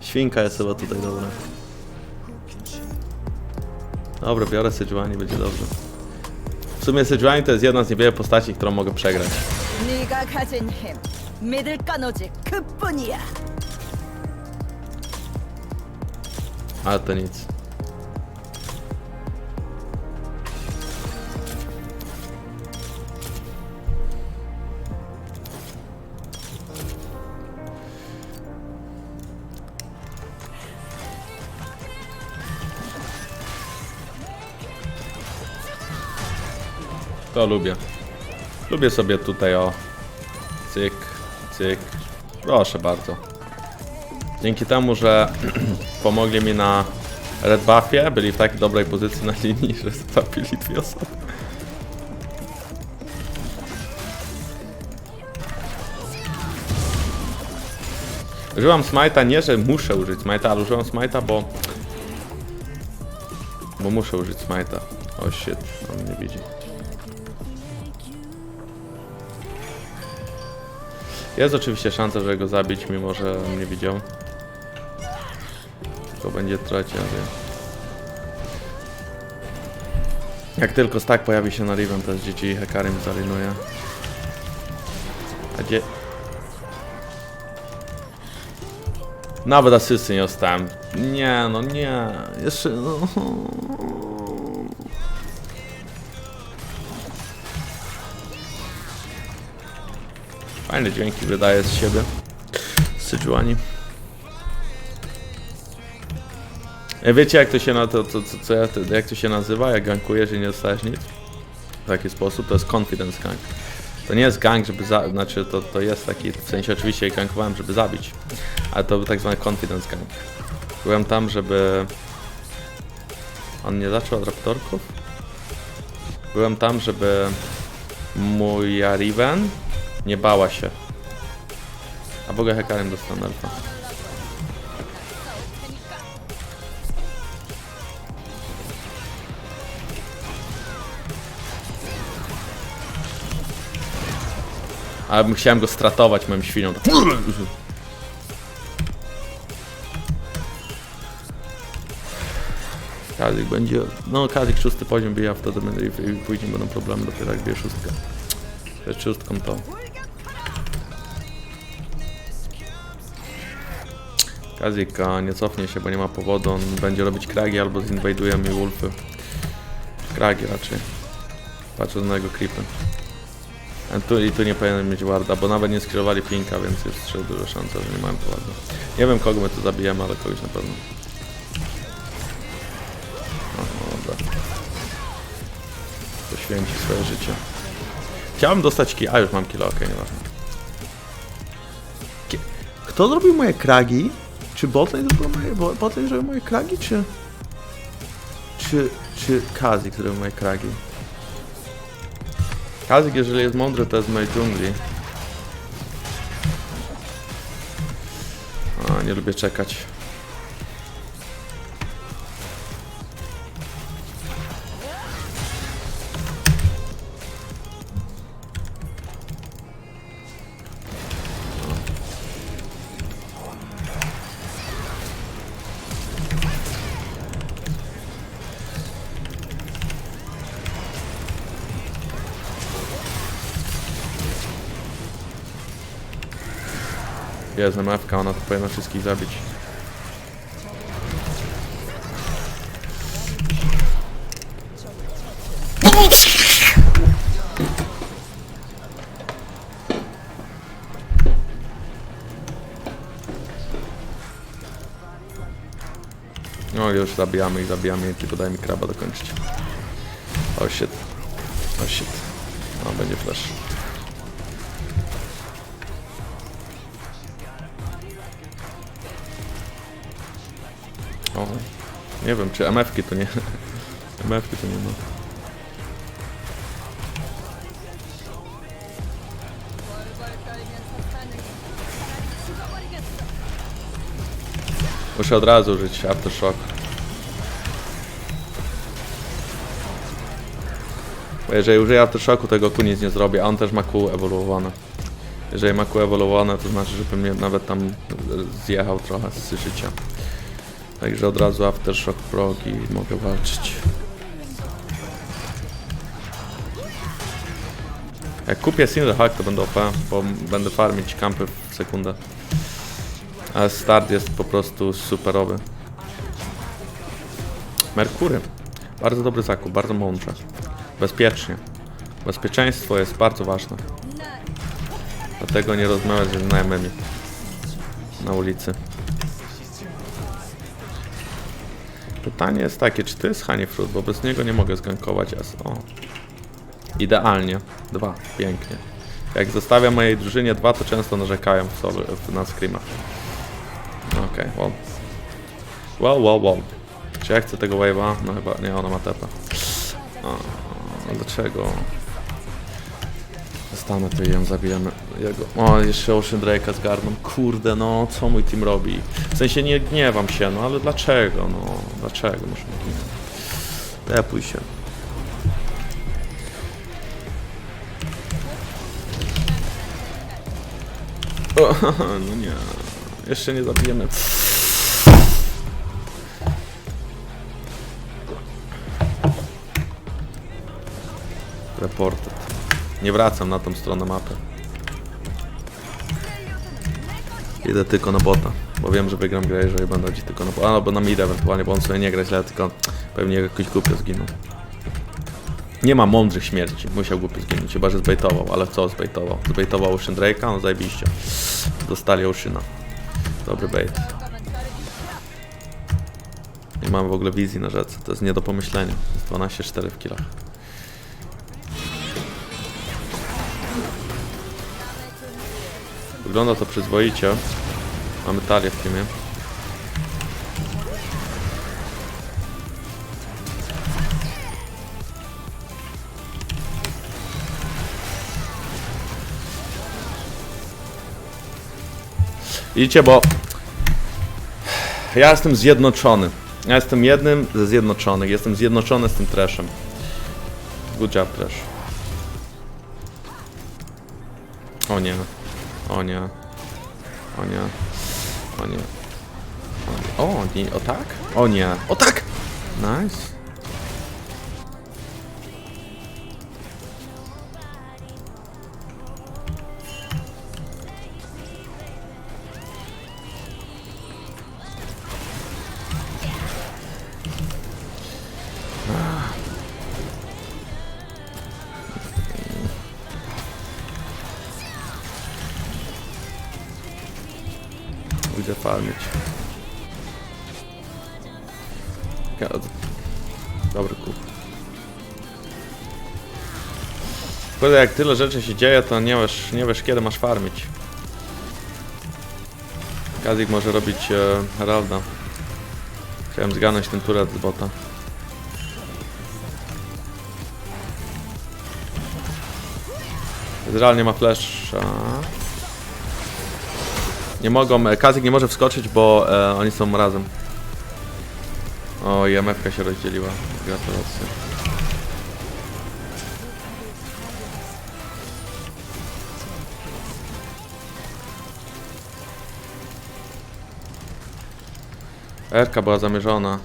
Świnka jest chyba tutaj dobra. Dobra, biorę Sejuani, będzie dobrze. W sumie Sejuani to jest jedna z niewielu postaci, którą mogę przegrać. 네가 가진 힘 믿을 건 오직 그뿐이야. Ale to nic. To lubię. Lubię sobie tutaj o cyk, cyk. Proszę bardzo. Dzięki temu, że pomogli mi na red buffie, byli w takiej dobrej pozycji na linii, że zabili dwie osoby. Użyłam smite'a, nie że muszę użyć smite'a, ale użyłam smite'a, bo... Bo muszę użyć smite'a. O shit, on mnie widzi. Jest oczywiście szansa, że go zabić, mimo że mnie widział. Tylko będzie tracił, ale... Jak tylko stack pojawi się na Riven, to z GG Hekarim zalinuje. A gdzie... Nawet asysty nie dostałem. Nie, no nie. Jeszcze... No. Fajne dźwięki wydaje z siebie. Syjuani. E, Wiecie jak to się na to, to, co ja, jak to się nazywa, jak gankujesz i nie dostajesz nic? W taki sposób, to jest confidence gank. To nie jest gank, żeby za, znaczy to, to jest taki, w sensie oczywiście gankowałem, żeby zabić, ale to był tak zwany confidence gank. Byłem tam, żeby... On nie zaczął od raptorków? Byłem tam, żeby mój Riven nie bała się. A ogóle hekarem dostanę alfa. Ale bym chciałem go stratować moim świnią. Kazik będzie. No, Kazik szósty poziom bija, wtedy będzie później będą problemy dopiero jak bije szóstkę. Przed szóstką to. Kazik a, nie cofnie się, bo nie ma powodu. On będzie robić kragi albo zinwajduje mi wolfy. Kragi raczej. Patrzę na jego creepy. Tu, I tu nie powinien mieć warda, bo nawet nie skierowali pinka, więc jest jeszcze duża szansa, że nie mają powodu. Nie wiem kogo my tu zabijemy, ale kogoś na pewno. O, no dobra. Poświęci swoje życie. Chciałem dostać ki... A, już mam kilo, okej, nieważne. Ki- Kto zrobił moje kragi? Czy botlane zrobił moje, bo- botlane moje kragi, czy... Czy... Czy Kazik zrobił moje kragi? Kazik, jeżeli jest mądry, to jest w mojej dżungli. A, nie lubię czekać. Jest MFK, ona to powinna wszystkich zabić. No już zabijamy ich, zabijamy tylko daj mi kraba dokończyć. O shit. O shit. No, będzie flash. O, nie wiem, czy MF-ki to nie. MF-ki to nie ma. Muszę od razu użyć Aftershock. Bo jeżeli użyję Aftershocku, tego Q nic nie zrobię, a on też ma Q ewoluowane. Jeżeli ma ewoluowane, to znaczy, że pewnie nawet tam zjechał trochę z życia. Także od razu Aftershock Prog i mogę walczyć. Jak kupię Single Hack to będę OP, bo będę farmić kampy w sekundę. Ale start jest po prostu superowy. Merkury. Bardzo dobry zakup, bardzo mądrze. Bezpiecznie. Bezpieczeństwo jest bardzo ważne. Dlatego nie rozmawiać ze znajomymi na ulicy. Pytanie jest takie, czy to jest Honey Fruit, bo bez niego nie mogę zgankować as. O. Idealnie. Dwa. Pięknie. Jak zostawiam mojej drużynie dwa, to często narzekają w w, na screamach. Okej, wow. Wow, wow, wow. Czy ja chcę tego wave'a? No chyba, nie, ona ma tepa. Dlaczego? Zostanę tu i ją zabijemy. Jego. O, jeszcze Ocean Drake'a zgarną. Kurde, no, co mój team robi? W sensie nie gniewam się, no ale dlaczego, no? Dlaczego muszę ginąć? Lepuj się. O, no nie. Jeszcze nie zabijemy. Reported. Nie wracam na tą stronę mapy. Idę tylko na bota, bo wiem, że wygram grę, jeżeli będę chodzić tylko na bota. Albo na mid ewentualnie, bo on sobie nie gra źle, tylko pewnie jakoś głupio zginął. Nie ma mądrych śmierci, musiał głupio zginąć, chyba że zbejtował, ale co zbejtował? Zbejtował Ocean Drake'a, no zajebiście. Dostali Oceana. Dobry bait. Nie mamy w ogóle wizji na rzece, to jest nie do pomyślenia. Jest 12-4 w killach. Wygląda to przyzwoicie. Mamy talię w teamie. Widzicie, bo ja jestem zjednoczony. Ja jestem jednym ze zjednoczonych. Jestem zjednoczony z tym trashem. Good job, trash. O nie. O nie. O nie. O nie. O nie. O, tak? O nie. O tak! Nice. Ja- Dobry kup. Kurde, jak tyle rzeczy się dzieje, to nie wiesz, nie wiesz kiedy masz farmić. Kazik może robić e, Heralda. Chciałem zganąć ten turet z bota. Realnie ma flasha. Nie mogą, e, Kazik nie może wskoczyć, bo e, oni są razem. O, i się rozdzieliła. Gratulacje. Erka była zamierzona.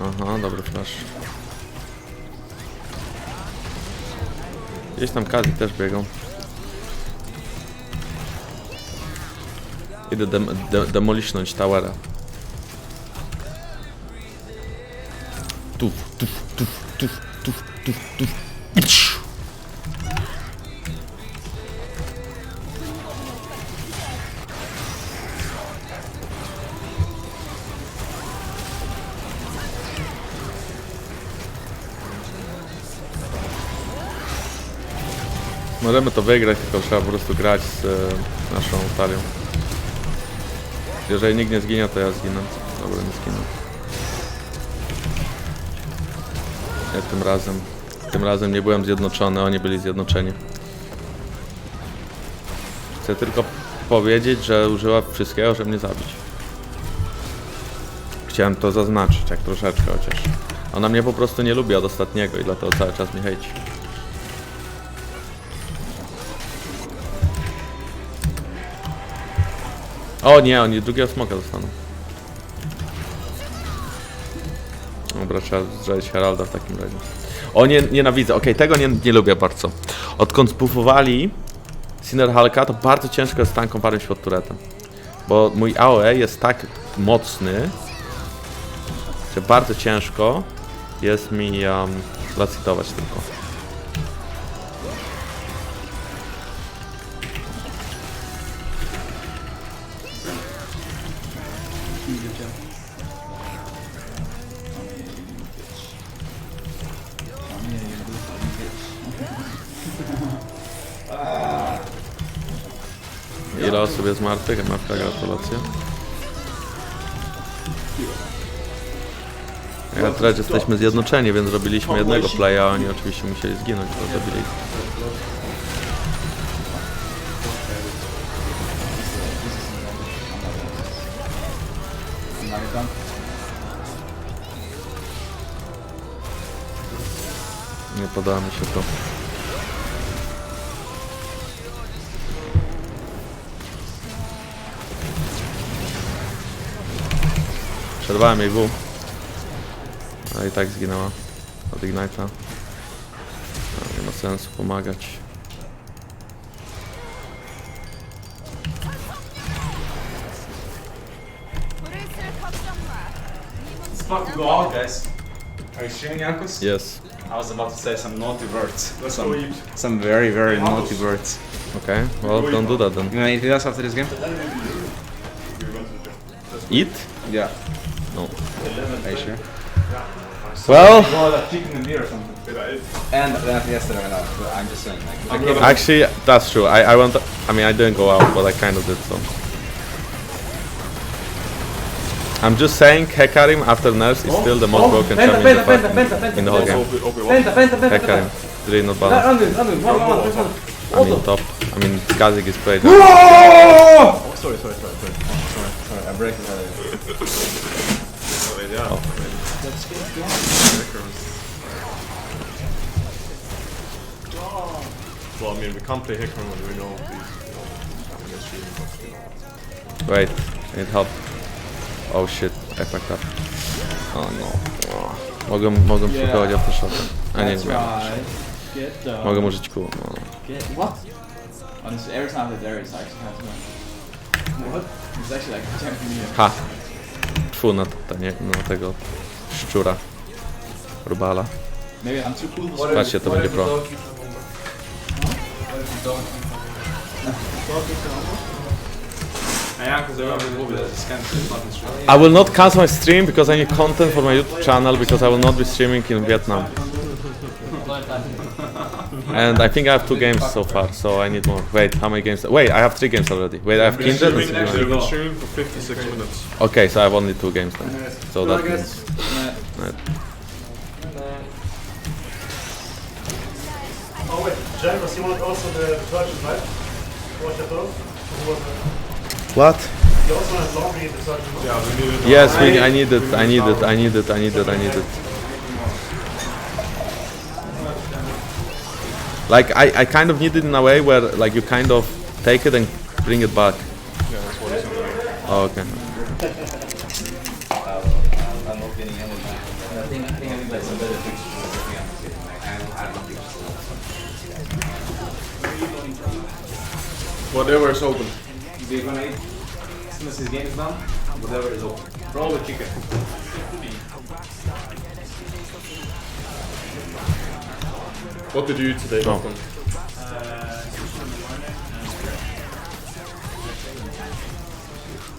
Aha, dobry flash. Gdzieś tam Kazik też biegał. Idę dem de demolishnąć towera. Tuf, tuf. Możemy to wygrać, tylko trzeba po prostu grać z e, naszą talią. Jeżeli nikt nie zginie, to ja zginę. Dobra, nie zginę. Ja tym razem. Tym razem nie byłem zjednoczony, oni byli zjednoczeni. Chcę tylko powiedzieć, że użyła wszystkiego, żeby mnie zabić. Chciałem to zaznaczyć, jak troszeczkę chociaż. Ona mnie po prostu nie lubi od ostatniego i dlatego cały czas mnie hejci. O nie, oni drugiego smoka dostaną. Dobra, trzeba zdradzić Heralda w takim razie. O nie, nienawidzę, okej, tego nie, nie lubię bardzo. Odkąd zbufowali Sinner Hulka, to bardzo ciężko jest tanką parę pod turetem. Bo mój AOE jest tak mocny, że bardzo ciężko jest mi um, tylko. Ile osób jest martwych? MFK, gratulacje. Ja teraz jesteśmy zjednoczeni, więc robiliśmy jednego playa, a oni oczywiście musieli zginąć, bo zabili. Nie podoba mi się to. Przerwałem jej W. A i tak zginęła od Ignite'a. A, Nie ma sensu pomagać. It's about to go out, guys. Are you streaming, Jankos? Yes. I was about to say some naughty words. Some, some very, very naughty words. Okay, well don't do that then. You gonna eat with us after this game? Eat? Yeah. No. Are you sure? Well, Well, like chicken and beer or something. And uh, then yesterday went out, but I'm just saying, like, actually that's true. I, I want I mean I didn't go out, but I kind of did so. I'm just saying Hekarim after nerfs is oh, still the most oh, broken champion in the, fight- in the whole game. Hekarim, really not balanced. I mean top. I mean Kazik is played. Oh, sorry, sorry, sorry, sorry. Sorry, sorry, I'm breaking the... Well, I mean, we can't play Hickman when we know these, you know, having a stream, but, you know. Wait, I need help. Oh shit, I fucked up. Oh no. Oh. Mogę, mogę yeah. aftershotem. A nie, nie miałem. Get the. Mogę użyć kół. No. Get what? Honestly, every time that there is actually has one. What? It's actually like tempting me. Ha! Tfu na, to, nie, na tego szczura. Rubala. Patrzcie, to będzie pro. I will not cancel my stream because I need content for my YouTube channel because I will not be streaming in Vietnam. And I think I have two games so far, so I need more. Wait, how many games? Wait, I have three games already. Wait, I have Kindred We've been streaming for 56 minutes. Okay, so I have only two games then. So that means... Right. Oh wait, Jankos, you want also the version, right? Watch that those? Who was it? What? You also have laundry in the version. Yeah, we needed. Yes, we, I need it, I need it, I need it, I need it, I need it. Like, I, I kind of need it in a way where, like, you kind of take it and bring it back. Yeah, that's what it's doing. Oh, okay. I'm not getting any. I think, I think I think that's a better picture. I don't think Whatever is open. so. You're gonna eat, as soon as his game is done, whatever is open. Roll the chicken. What did you eat today, Oh. Malcolm?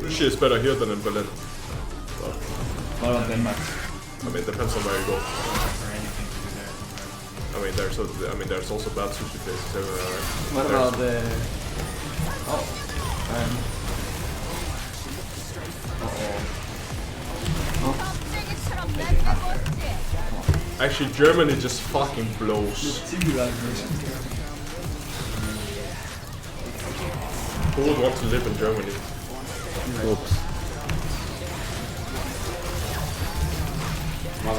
Sushi is better here than in Berlin. What about Denmark? I mean, it depends on where you go. I mean, there's a, I mean, there's also bad sushi places everywhere. Right? What There's- about the? Oh. Um, Actually, Germany just fucking blows. Who would want to live in Germany? Oops. Mało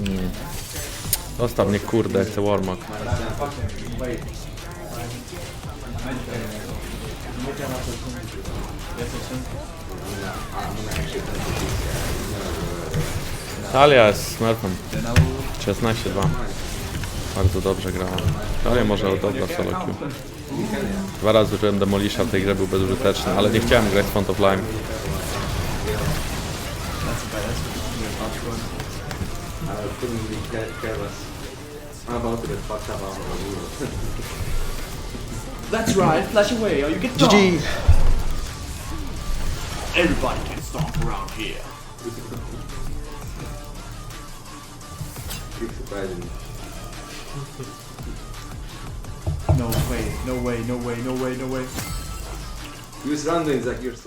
mm. Zostaw mnie kurde, chcę Warmog. Wait. Talia jest smurfem. Then I will 16-2. Bardzo dobrze grała. Talia może dobra solo queue. Dwa razy użyłem Demolisha w tej grze, był bezużyteczny, ale nie chciałem grać z Font of Lime. That's I couldn't be careless. I'm about to get fucked up out of the That's right, flash away or you get GG! Everybody can stomp around here. Keep surprising me. No way, no way, no way, no way, no way. Use random, like you're so